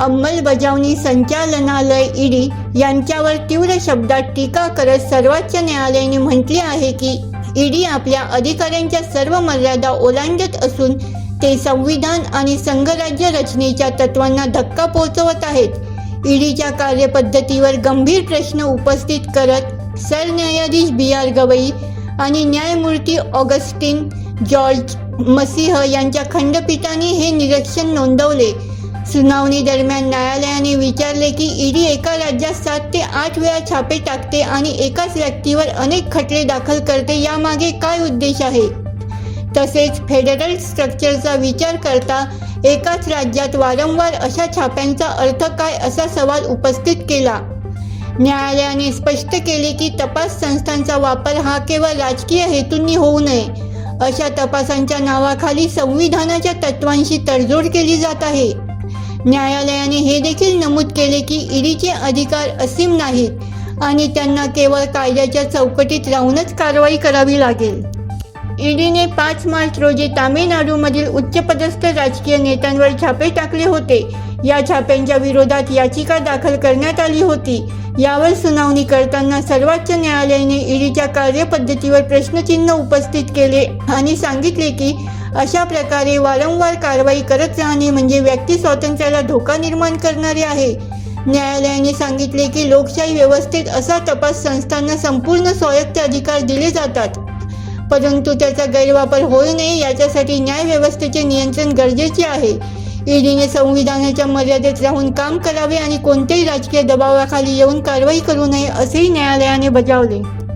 अंमलबजावणी संचालनालय ईडी यांच्यावर तीव्र शब्दात टीका करत सर्वोच्च न्यायालयाने म्हटले आहे की ईडी आपल्या अधिकाऱ्यांच्या सर्व मर्यादा ओलांडत असून ते संविधान आणि संघराज्य रचनेच्या तत्वांना धक्का पोहोचवत आहेत. ईडीच्या कार्यपद्धतीवर गंभीर प्रश्न उपस्थित करत सरन्यायाधीश बी आर गवई आणि न्यायमूर्ती ऑगस्टिन जॉर्ज मसिह यांच्या खंडपीठाने हे निरीक्षण नोंदवले. सुनावणी दरम्यान न्यायालयाने विचारले की ईडी एका राज्यात सात ते आठ वेळा छापे टाकते आणि एकाच व्यक्तीवर अनेक खटले दाखल करते यामागे काय उद्देश आहे? तसेच फेडरल स्ट्रक्चरचा विचार करता एकाच राज्यात वारंवार अशा छाप्यांचा अर्थ काय असा सवाल उपस्थित केला. न्यायालयाने स्पष्ट केले की तपास संस्थांचा वापर हा केवळ राजकीय हेतूंनी होऊ नये. अशा तपासांच्या नावाखाली संविधानाच्या तत्वांशी तडजोड केली जात आहे. न्यायालयाने हे देखील नमूद केले की ईडीचे अधिकार असीम नाहीत आणि त्यांना केवळ कायद्याच्या चौकटीत राहूनच कारवाई करावी लागेल. ईडीने पाच मार्च रोजी तामिळनाडूमधील उच्चपदस्थ राजकीय नेत्यांवर छापे टाकले होते. या छाप्यांच्या विरोधात याचिका दाखल करण्यात आली होती. यावर सुनावणी करताना सर्वोच्च न्यायालयाने ईडीच्या कार्यपद्धतीवर प्रश्नचिन्ह उपस्थित केले आणि सांगितले की अशा प्रकारे वारंवार कारवाई करत राहणे म्हणजे व्यक्ती स्वातंत्र्याला धोका निर्माण करणारे आहे. न्यायालयाने सांगितले की लोकशाही व्यवस्थेत असा तपास संस्थांना संपूर्ण स्वायत्त अधिकार दिले जातात. परंतु त्याचा गैरवापर होऊ नये याच्यासाठी न्यायव्यवस्थेचे नियंत्रण गरजेचे आहे. ईडीने संविधानाच्या मर्यादेत राहून काम करावे आणि कोणत्याही राजकीय दबावाखाली येऊन कारवाई करू नये असेही न्यायालयाने बजावले.